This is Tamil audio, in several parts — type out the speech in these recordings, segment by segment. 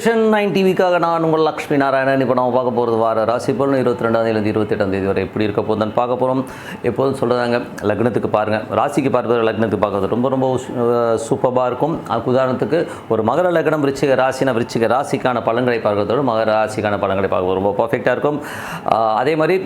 விஷன் நைன் டிவிக்காக நான் உங்கள் லக்ஷ்மி நாராயணன். இப்போ நம்ம பார்க்க போகிறது வார ராசி பலன். இருபத்தி ரெண்டாம் தேதி தேதி வரை எப்படி இருக்க போதுன்னு பார்க்க போகிறோம் எப்போதும் சொல்கிறாங்க லக்னத்துக்கு பாருங்கள் ராசிக்கு பார்ப்பது லக்னத்துக்கு பார்க்கறது ரொம்ப ரொம்ப சூப்பராக இருக்கும். அதுக்கு உதாரணத்துக்கு ஒரு மகர லக்னம் விருச்சிக ராசினா விருச்சிக ராசிக்கான பலன்களை பார்க்கறதோடு மகர ராசிக்கான பலன்களை பார்க்க ரொம்ப பர்ஃபெக்டாக இருக்கும். அதே மாதிரி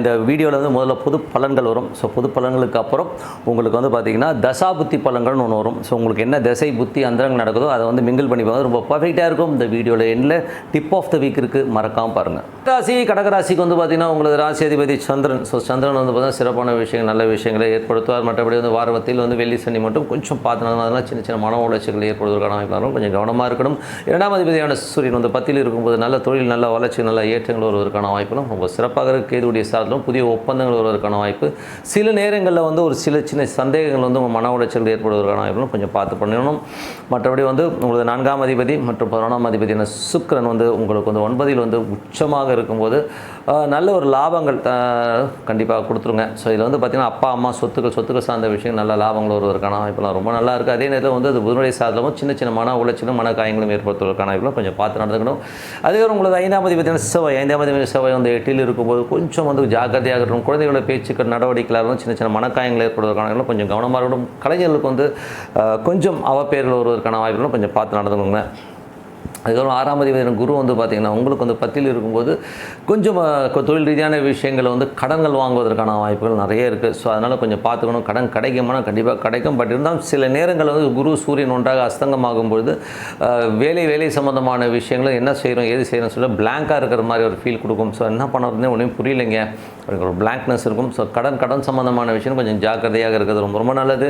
இந்த வீடியோவில் வந்து முதல்ல பொது பலன்கள் வரும். ஸோ பொது பலன்களுக்கு அப்புறம் உங்களுக்கு வந்து பார்த்தீங்கன்னா தசா புத்தி பலன்கள்னு ஒன்று வரும். ஸோ உங்களுக்கு என்ன திசை புத்தி அந்தரங்கள் நடக்குதோ அதை வந்து மிங்கிள் பண்ணி பார்க்க ரொம்ப பர்ஃபெக்டாக இருக்கும். இந்த வீடியோவில் எண்டில் டிப் ஆஃப் த வீக் இருக்குது மறக்காமல் பாருங்கள் ராசி கடகராசிக்கு வந்து பார்த்தீங்கன்னா உங்களுக்கு ராசி அதிபதி சந்திரன். ஸோ சந்திரன் வந்து பார்த்தீங்கன்னா சிறப்பான விஷயங்கள் நல்ல விஷயங்களை ஏற்படுத்துவார். மற்றபடி வந்து வாரத்தில் வந்து வெள்ளி சனி மட்டும் கொஞ்சம் பார்த்து அதெல்லாம் சின்ன சின்ன மன உளைச்சல்கள் ஏற்படுவதற்கான வாய்ப்பு கொஞ்சம் கவனமாக இருக்கணும். இரண்டாம் அதிபதியான சூரியன் வந்து பத்தில் இருக்கும்போது நல்ல தொழில் நல்ல வளர்ச்சி நல்ல ஏற்றங்கள் வருவதற்கான வாய்ப்புகளும் ரொம்ப சிறப்பாக இருக்கு. கேதுடைய சாரத்திலும் புதிய ஒப்பந்தங்கள் வருவதற்கான வாய்ப்பு. சில நேரங்களில் வந்து ஒரு சில சின்ன சந்தேகங்கள் வந்து உங்கள் மன உளைச்சல் ஏற்படுவதற்கான வாய்ப்புகளும் கொஞ்சம் பார்த்து பண்ணணும் மற்றபடி வந்து உங்களது நான்காம் அதிபதி மற்றும் பதினொன்றாம் அதிபதியான சுக்கிரன் வந்து உங்களுக்கு வந்து ஒன்பதில் வந்து உச்சமாக இருக்கும்போது நல்ல ஒரு லாபங்கள் கண்டிப்பாக கொடுத்துருங்க. ஸோ இதில் வந்து பார்த்திங்கன்னா அப்பா அம்மா சொத்துக்கள் சொத்துக்கள் சார்ந்த விஷயம் நல்ல லாபங்கள் வருவதற்கான வாய்ப்புலாம் ரொம்ப நல்லா இருக்குது அதே நேரத்தில் வந்து அது புதனுடைய சாதனமும் சின்ன சின்ன மன உளைச்சலும் மன காயங்களும் ஏற்படுத்துவதற்கான வாய்ப்புலாம் கொஞ்சம் பார்த்து நடந்துக்கணும். அதுக்கப்புறம் உங்களுக்கு ஐந்தாம் அதிபதியான செவ்வாய். ஐந்தாம் அதிபதி செவ்வாய் வந்து எட்டில் இருக்கும்போது கொஞ்சம் வந்து ஜாக்கிரதையாக இருக்கணும் குழந்தைகளோட பேச்சுக்கள் நடவடிக்கைகளாலும் சின்ன சின்ன மனக்காயங்கள் ஏற்படுவதற்கான கொஞ்சம் கவனமாக இருக்கணும் கலைஞர்களுக்கு வந்து கொஞ்சம் அவப்பேர்கள் வருவதற்கான வாய்ப்புகளும் கொஞ்சம் பார்த்து நடந்துக்கணுங்க. அதுக்கப்புறம் ஆறாம் அதிபதி குரு வந்து பார்த்திங்கன்னா உங்களுக்கு வந்து பத்தியில் இருக்கும்போது கொஞ்சம் தொழில் ரீதியான விஷயங்களை வந்து கடன்கள் வாங்குவதற்கான வாய்ப்புகள் நிறைய இருக்குது ஸோ அதனால் கொஞ்சம் பார்த்துக்கணும். கடன் கிடைக்குமானா கண்டிப்பாக கிடைக்கும். பட் இருந்தாலும் சில நேரங்களில் வந்து குரு சூரியன் ஒன்றாக அஸ்தங்கமாகும் பொழுது வேலை வேலை சம்மந்தமான விஷயங்களை என்ன செய்கிறோம் ஏது செய்கிறோம் சொல்ல பிளாங்காக இருக்கிற மாதிரி ஒரு ஃபீல் கொடுக்கும். ஸோ என்ன பண்ணுறதுனே ஒன்றும் புரியலைங்க. ஒரு பிளாங்க்னஸ் இருக்கும். ஸோ கடன் கடன் சம்மந்தமான விஷயம் கொஞ்சம் ஜாக்கிரதையாக இருக்கிறது ரொம்ப ரொம்ப நல்லது.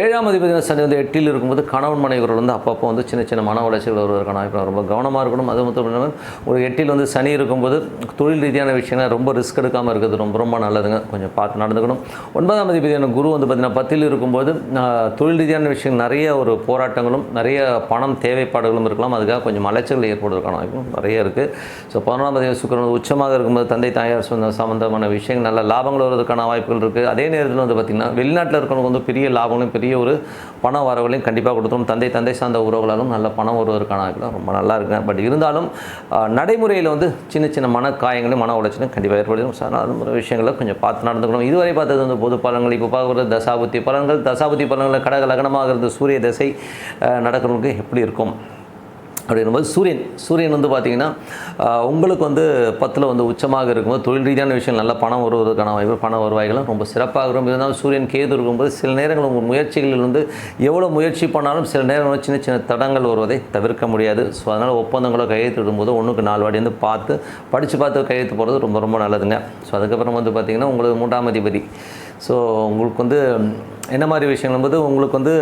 ஏழாம் அதிபதி சனி வந்து எட்டில் இருக்கும்போது கணவன் மனைவிகள் வந்து அப்பப்போ வந்து சின்ன சின்ன மன உளைச்சல் வருவதற்கான வாய்ப்பு ரொம்ப கவனமாக இருக்கணும். அது மட்டும் இல்லாமல் ஒரு எட்டில் வந்து சனி இருக்கும்போது தொழில் ரீதியான விஷயங்கள் ரொம்ப ரிஸ்க் எடுக்காமல் இருக்கிறது ரொம்ப ரொம்ப நல்லதுங்க. கொஞ்சம் பார்த்து நடந்துக்கணும். ஒன்பதாம் அதிபதியான குரு வந்து பார்த்திங்கன்னா பத்தில் இருக்கும்போது தொழில் ரீதியான விஷயம் நிறைய ஒரு போராட்டங்களும் நிறைய பணம் தேவைப்பாடுகளும் இருக்கலாம். அதுக்காக கொஞ்சம் அலைச்சல்கள் ஏற்படுவதற்கான வாய்ப்பும் நிறைய இருக்குது ஸோ பதினொன்றாம் தேதி சுக்கரன் உச்சமாக இருக்கும்போது தந்தை தாயார் சொந்த சம்பந்தமான விஷயங்கள் நல்ல லாபங்கள் வருவதற்கான வாய்ப்புகள் இருக்குது அதே நேரத்தில் வந்து பார்த்திங்கன்னா வெளிநாட்டில் இருக்கிறவங்க வந்து பெரிய லாபங்களும் பெரிய ஒரு பண வரவுகளையும் கண்டிப்பாக கொடுத்துரும். தந்தை தந்தை சார்ந்த உறவுகளாலும் நல்ல பணம் வருவதற்கான வாய்ப்பு ரொம்ப நல்லா இருக்குங்க பட் இருந்தாலும் நடைமுறையில் வந்து சின்ன சின்ன மன காயங்களும் மன உளைச்சலும் கண்டிப்பாக ஏற்படுத்தும் சார் அது மாதிரி விஷயங்களை கொஞ்சம் பார்த்து நடந்துக்கணும். இதுவரை பார்த்தது வந்து பொது பலன்கள் இப்போ பார்க்குறது தசாபுத்தி பலன்கள். தசாபுத்தி பலன்களில் கடக லக்னமாக சூரிய தசை நடக்கிறவங்களுக்கு எப்படி இருக்கும்? அப்படிங்கும்போது சூரியன் சூரியன் வந்து பார்த்தீங்கன்னா உங்களுக்கு வந்து பத்தில் வந்து உச்சமாக இருக்கும்போது தொழில் ரீதியான விஷயம் நல்லா பணம் வருவதற்கான வாய்ப்பு பண வருவாய்களும் ரொம்ப சிறப்பாக இருக்கும் இருந்தாலும் சூரியன் கேது இருக்கும்போது சில நேரங்கள் உங்கள் முயற்சிகளில் வந்து எவ்வளோ முயற்சி பண்ணாலும் சில நேரங்கள் சின்ன சின்ன தடங்கள் வருவதை தவிர்க்க முடியாது. ஸோ அதனால் ஒப்பந்தங்களை கையெழுத்திடும்போது ஒன்றுக்கு நாலு வாடி வந்து பார்த்து படித்து பார்த்து கையெழுத்து போகிறது ரொம்ப ரொம்ப நல்லதுங்க. ஸோ அதுக்கப்புறம் வந்து பார்த்திங்கன்னா உங்களுக்கு மூன்றாம் அதிபதி. ஸோ உங்களுக்கு வந்து என்ன மாதிரி விஷயங்கள் போது உங்களுக்கு வந்து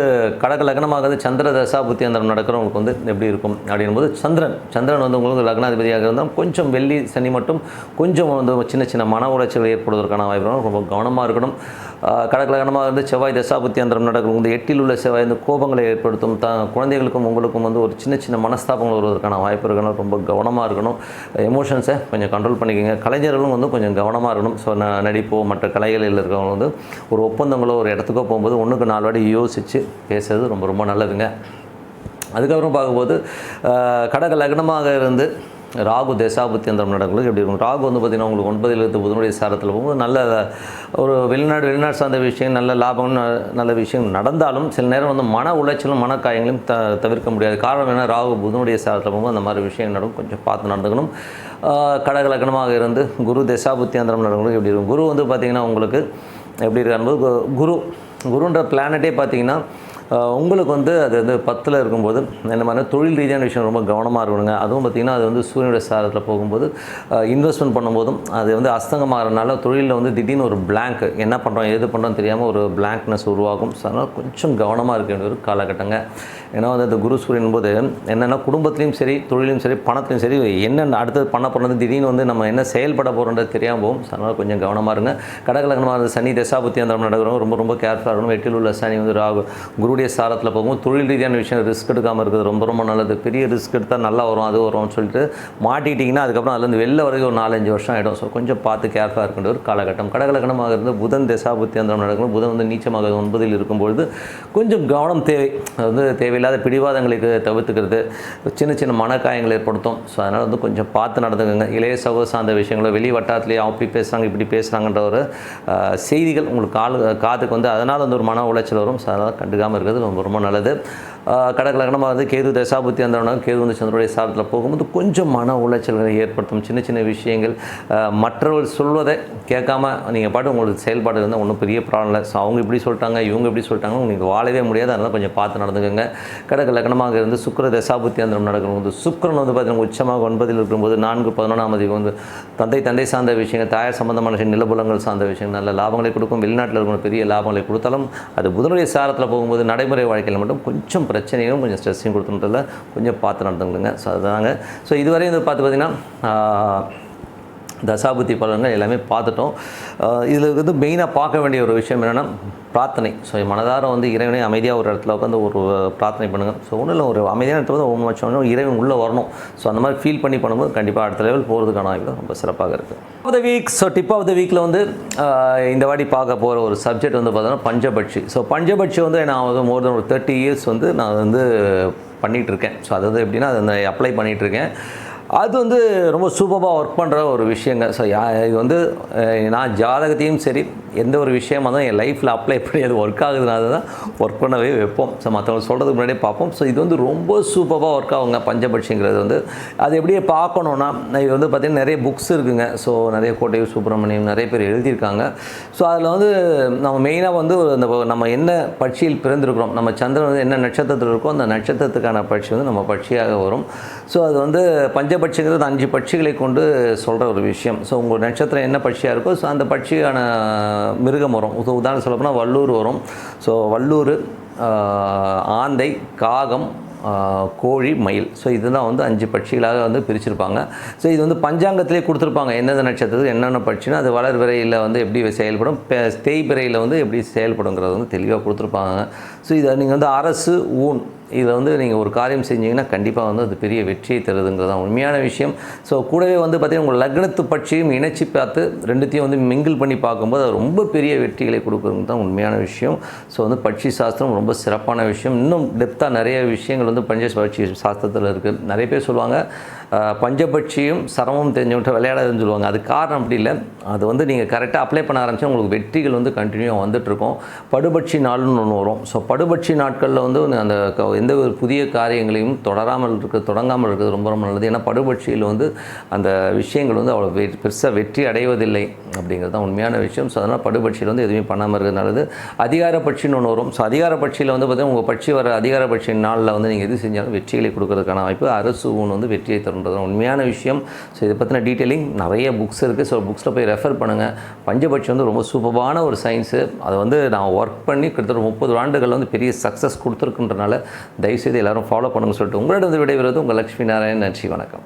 கடக லக்னமாகிறது சந்திர தசா புத்தி அந்த நடக்கிறவங்களுக்கு வந்து எப்படி இருக்கும் அப்படின்போது சந்திரன் சந்திரன் வந்து உங்களுக்கு லக்னாதிபதியாக இருந்தால் கொஞ்சம் வெள்ளி சனி மட்டும் கொஞ்சம் வந்து சின்ன சின்ன மன உளைச்சல் ஏற்படுவதற்கான வாய்ப்பு ரொம்ப கவனமாக இருக்கணும். கடக லக்னமாக இருந்து செவ்வாய் தசா அந்தரம் நடக்கும். இந்த எட்டில் உள்ள செவ்வாய் வந்து கோபங்களை ஏற்படுத்தும். த குழந்தைகளுக்கும் உங்களுக்கும் வந்து ஒரு சின்ன சின்ன மனஸ்தாபங்கள் வருவதற்கான வாய்ப்பு இருக்கணும். ரொம்ப கவனமாக இருக்கணும். எமோஷன்ஸை கொஞ்சம் கண்ட்ரோல் பண்ணிக்கோங்க. கலைஞர்களும் வந்து கொஞ்சம் கவனமாக இருக்கணும். ஸோ ந நடிப்போ மற்ற கலைகளில் இருக்கிறவங்க வந்து ஒரு ஒப்பந்தங்களோ ஒரு இடத்துக்கோ போகும்போது ஒன்றுக்கு நாலு வாட்டி யோசித்து பேசுறது ரொம்ப ரொம்ப நல்லதுங்க. அதுக்கப்புறம் பார்க்கும்போது கடக லக்னமாக இருந்து ராகு தசாபுத்தி அந்த நடக்கும்போது எப்படி இருக்கும்? ராகு வந்து பார்த்திங்கன்னா உங்களுக்கு ஒன்பதில் இருந்து புதனுடைய சாரத்தில் போகும்போது நல்ல ஒரு வெளிநாடு வெளிநாடு சார்ந்த விஷயம் நல்ல லாபம் ந- நல்ல விஷயம் நடந்தாலும் சில நேரம் வந்து மன உளைச்சலும் மனக்காயங்களையும் த தவிர்க்க முடியாது. காரணம் என்ன? ராகு புதனுடைய சாரத்தில் போகும்போது அந்த மாதிரி விஷயம் நடக்கும். கொஞ்சம் பார்த்து நடந்துக்கணும். கடக லக்னமாக இருந்து குரு தசாபுத்தி அந்தரம் நடக்கும்போது எப்படி இருக்கும்? குரு வந்து பார்த்திங்கன்னா உங்களுக்கு எப்படி இருக்காரும்போது கு- குரு குருன்ற பிளானட்டே பார்த்தீங்கன்னா உங்களுக்கு வந்து அது வந்து பத்தில் இருக்கும்போது என்ன மாதிரி தொழில் ரீதியான விஷயம் ரொம்ப கவனமாக இருக்கணுங்க. அதுவும் பார்த்திங்கன்னா அது வந்து சூரியனுடைய சாரத்தில் போகும்போது இன்வெஸ்ட்மெண்ட் பண்ணும்போதும் அது வந்து அஸ்தங்கமாகறதுனால தொழிலில் வந்து திடீர்னு ஒரு பிளாங்க் என்ன பண்ணுறோம் எது பண்ணுறோம் தெரியாமல் ஒரு பிளாங்க்னஸ் உருவாகும். ஸோ அதனால் கொஞ்சம் கவனமாக இருக்க வேண்டிய ஒரு காலகட்டங்க. ஏன்னா வந்து அந்த குரு சூரியன் போது என்னென்னா குடும்பத்துலேயும் சரி தொழிலும் சரி பணத்துலையும் சரி என்னென்ன அடுத்தது பண்ண போகிறது திடீர்னு வந்து நம்ம என்ன செயல்பட போகிறோன்றது தெரியாமல் போகும். ஸோ அதனால் கொஞ்சம் கவனமாக இருங்க. கடகலகனமாக இருந்த சனி தசாபுத்தி அந்த நடக்கிறவங்க ரொம்ப ரொம்ப கேர்ஃபுல்லாக இருக்கணும். எட்டில் உள்ள சனி வந்து ராகு குரு குருடைய சாரத்தில் போகும்போது தொழில் ரீதியான விஷயம் ரிஸ்க் எடுக்காமல் இருக்கிறது ரொம்ப ரொம்ப நல்லது. பெரிய ரிஸ்க் எடுத்தால் நல்லா வரும் அது வரும்னு சொல்லிட்டு மாட்டிக்கிட்டிங்கன்னா அதுக்கப்புறம் அதுலேருந்து வெளில வரைக்கும் ஒரு நாலஞ்சு வருஷம் ஆகிடும் ஸோ கொஞ்சம் பார்த்து கேர்ஃபுல்லாக இருக்கின்ற ஒரு காலகட்டம். கடகலக்கணமாக இருந்து புதன் தசாபுத்தி அந்த நடக்கும் புதன் வந்து நீச்சமாக ஒன்பதில் இருக்கும்பொழுது கொஞ்சம் கவனம் தேவை. அது வந்து தேவையில்லாத பிடிவாதங்களுக்கு தவிர்த்துக்கிறது. சின்ன சின்ன மனக்காயங்கள் ஏற்படுத்தும். ஸோ அதனால் வந்து கொஞ்சம் பார்த்து நடந்துக்கோங்க. இளைய சகோ சார்ந்த விஷயங்களோ வெளி வட்டாரத்துலேயே அப்படி பேசுகிறாங்க இப்படி பேசுகிறாங்கன்ற ஒரு செய்திகள் உங்களுக்கு கால் காதுக்கு வந்து அதனால் வந்து ஒரு மன உளைச்சல் வரும். ஸோ அதனால் கண்டுக்காமல் இருக்கிறது. ரொம்ப ரொம்ப நல்லது. கடகலகனமாக வந்து கேது தசாபுத்தி அந்த கேது வந்து சந்திரனுடைய சாரத்தில் போகும்போது கொஞ்சம் மன உளைச்சல்களை ஏற்படுத்தும். சின்ன சின்ன விஷயங்கள் மற்றவர் மற்றவர்கள் சொல்வதை கேட்காம நீங்கள் பாட்டு உங்களுக்கு செயல்பாடு இருந்தால் ஒன்றும் பெரிய ப்ராப்ளம் இல்லை. ஸோ அவங்க இப்படி சொல்லிட்டாங்க இவங்க இப்படி சொல்லிட்டாங்க உங்களுக்கு வாழவே முடியாது. அதனால் கொஞ்சம் பார்த்து நடந்துக்கோங்க. கடக லக்னமாக இருந்து சுக்கர தசாபுத்தி அந்த நடக்கும் போது வந்து பார்த்தீங்கன்னா உச்சமாக ஒன்பதில் இருக்கும்போது நான்கு பதினொன்றாம் அதிகம் வந்து தந்தை தந்தை சார்ந்த விஷயங்கள் தாயார் சம்பந்தமான விஷயம் நிலபுலங்கள் சார்ந்த விஷயங்கள் நல்ல லாபங்களை கொடுக்கும். வெளிநாட்டில் இருக்கிற பெரிய லாபங்களை கொடுத்தாலும் அது புதனுடைய சாரத்தில் போகும்போது நடைமுறை வாழ்க்கையில் மட்டும் கொஞ்சம் பிரச்சனையும் கொஞ்சம் ஸ்ட்ரெஸ்ஸையும் கொடுத்துன்றதுல கொஞ்சம் பார்த்து நடந்துங்களுங்க ஸோ அதுதாங்க ஸோ இதுவரையும் வந்து பார்த்து பார்த்தீங்கன்னா தசாபுத்தி பலன்கள் எல்லாமே பார்த்துட்டோம். இதில் வந்து மெயினாக பார்க்க வேண்டிய ஒரு விஷயம் என்னென்னா பிரார்த்தனை. ஸோ மனதார வந்து இறைவனை அமைதியாக ஒரு இடத்துல உட்காந்து ஒரு பிரார்த்தனை பண்ணுங்கள் ஸோ ஒன்றும் இல்லை ஒரு அமைதியான இடத்துல வந்து ஓம் வச்சோன்னா இறைவன் உள்ளே வரணும். ஸோ அந்த மாதிரி ஃபீல் பண்ணி பண்ணும்போது கண்டிப்பாக அடுத்த லெவல் போகிறதுக்கான வாய்ப்பு ரொம்ப சிறப்பாக இருக்குது of the week so tip of the வீக்கில் வந்து இந்த வாட்டி பார்க்க போகிற ஒரு சப்ஜெக்ட் வந்து பார்த்தோன்னா பஞ்சபட்சி. ஸோ பஞ்சபட்சி வந்து நான் வந்து மோர் தென் ஒரு தேர்ட்டி இயர்ஸ் வந்து நான் வந்து பண்ணிகிட்டு இருக்கேன். ஸோ அது வந்து எப்படின்னா அதை அப்ளை பண்ணிகிட்ருக்கேன் அது வந்து ரொம்ப சூப்பராக ஒர்க் பண்ணுற ஒரு விஷயங்க. ஸோ யா இது வந்து நான் ஜாதகத்தையும் சரி எந்த ஒரு விஷயமா தான் என் லைஃப்பில் அப்ளை பண்ணி அது ஒர்க் ஆகுதுனால தான் ஒர்க் பண்ணவே வைப்போம். ஸோ மற்றவங்க சொல்கிறதுக்கு முன்னாடியே பார்ப்போம். ஸோ இது வந்து ரொம்ப சூப்பராக ஒர்க் ஆகுங்க பஞ்சபட்சிங்கிறது வந்து. அது எப்படியே பார்க்கணுன்னா இது வந்து பார்த்திங்கன்னா நிறைய புக்ஸ் இருக்குங்க. ஸோ நிறைய கோட்டையூர் சுப்பிரமணியம் நிறைய பேர் எழுதியிருக்காங்க. ஸோ அதில் வந்து நம்ம மெயினாக வந்து அந்த நம்ம என்ன பட்சியில் பிறந்திருக்கிறோம் நம்ம சந்திரன் வந்து என்ன நட்சத்திரத்தில் இருக்கோ அந்த நட்சத்திரத்துக்கான பட்சி வந்து நம்ம பட்சியாக வரும். ஸோ அது வந்து பஞ்சபட்சிங்கிறது அஞ்சு பட்சிகளை கொண்டு சொல்கிற ஒரு விஷயம். ஸோ உங்கள் நட்சத்திரம் என்ன பட்சியாக இருக்கோ ஸோ அந்த பட்சியான மிருகம் வரும். ஸோ உதாரணம் சொல்ல போனால் வல்லூர் வரும். ஸோ வல்லூர் ஆந்தை காகம் கோழி மயில். ஸோ இதுதான் வந்து அஞ்சு பட்சிகளாக வந்து பிரிச்சிருப்பாங்க. ஸோ இது வந்து பஞ்சாங்கத்திலே கொடுத்துருப்பாங்க. எந்தெந்த நட்சத்திரத்துக்கு என்னென்ன பட்சினா அது வளர் விரையில் வந்து எப்படி செயல்படும் பெ- தேய்பிறையில் வந்து எப்படி செயல்படுங்கிறது வந்து தெளிவாக கொடுத்துருப்பாங்க. ஸோ இதை நீங்கள் வந்து அரசு ஊன் இதை வந்து நீங்கள் ஒரு காரியம் செஞ்சீங்கன்னா கண்டிப்பாக வந்து அது பெரிய வெற்றியை தருதுங்கிறது தான் உண்மையான விஷயம். ஸோ கூடவே வந்து பார்த்திங்கன்னா உங்கள் லக்னத்து பட்சியும் இணைச்சி பார்த்து ரெண்டுத்தையும் வந்து மிங்கிள் பண்ணி பார்க்கும்போது அது ரொம்ப பெரிய வெற்றிகளை கொடுக்குறது தான் உண்மையான விஷயம். ஸோ வந்து பட்சி சாஸ்திரம் ரொம்ப சிறப்பான விஷயம். இன்னும் டெப்த்தாக நிறைய விஷயங்கள் வந்து பஞ்ச பட்சி சாஸ்திரத்தில் இருக்குது நிறைய பேர் சொல்லுவாங்க பஞ்சபட்சியும் சிரமம் தெரிஞ்சவங்கள்ட்ட விளையாடாதுன்னு சொல்லுவாங்க. அது காரணம் அப்படி இல்லை. அது வந்து நீங்கள் கரெக்டாக அப்ளை பண்ண ஆரம்பிச்சா உங்களுக்கு வெற்றிகள் வந்து கண்டினியூவாக வந்துட்டுருக்கும் படுபட்சி நாள்னு ஒன்று வரும். ஸோ படுபட்சி நாட்களில் வந்து அந்த எந்த ஒரு புதிய காரியங்களையும் தொடராமல் இருக்க தொடங்காமல் இருக்கிறது ரொம்ப ரொம்ப நல்லது. ஏன்னா படுபட்சியில் வந்து அந்த விஷயங்கள் வந்து அவ்வளோ வெ பெருசாக வெற்றி அடைவதில்லை அப்படிங்கிறது தான் உண்மையான விஷயம். ஸோ அதனால் படுபட்சியில் வந்து எதுவுமே பண்ணாமல் இருக்கிறது நல்லது. அதிகார பட்சின்னு ஒன்று வரும். ஸோ அதிகார பட்சியில் வந்து பார்த்தீங்கன்னா உங்கள் பட்சி வர அதிகாரபட்சின் நாளில் வந்து நீங்கள் எது செஞ்சாலும் வெற்றிகளை கொடுக்கறதுக்கான வாய்ப்பு அரசு ஊன் வந்து வெற்றியை தருன்றது தான் உண்மையான விஷயம். ஸோ இதை பற்றின டீட்டெயிலிங் நிறைய புக்ஸ் இருக்குது ஸோ புக்ஸில் போய் ரெஃபர் பண்ணுங்கள் பஞ்சபட்சி வந்து ரொம்ப சூப்பரான ஒரு சயின்ஸு அதை வந்து நான் ஒர்க் பண்ணி கிட்டத்தட்ட முப்பது ஆண்டுகள் வந்து பெரிய சக்ஸஸ் கொடுத்துருக்குன்றனால தயவுசெய்து எல்லாரும் ஃபாலோ பண்ணுங்க சொல்லிட்டு உங்களிடம் விடைபெறுவது உங்கள் லக்ஷ்மி நாராயண் நன்றி வணக்கம்.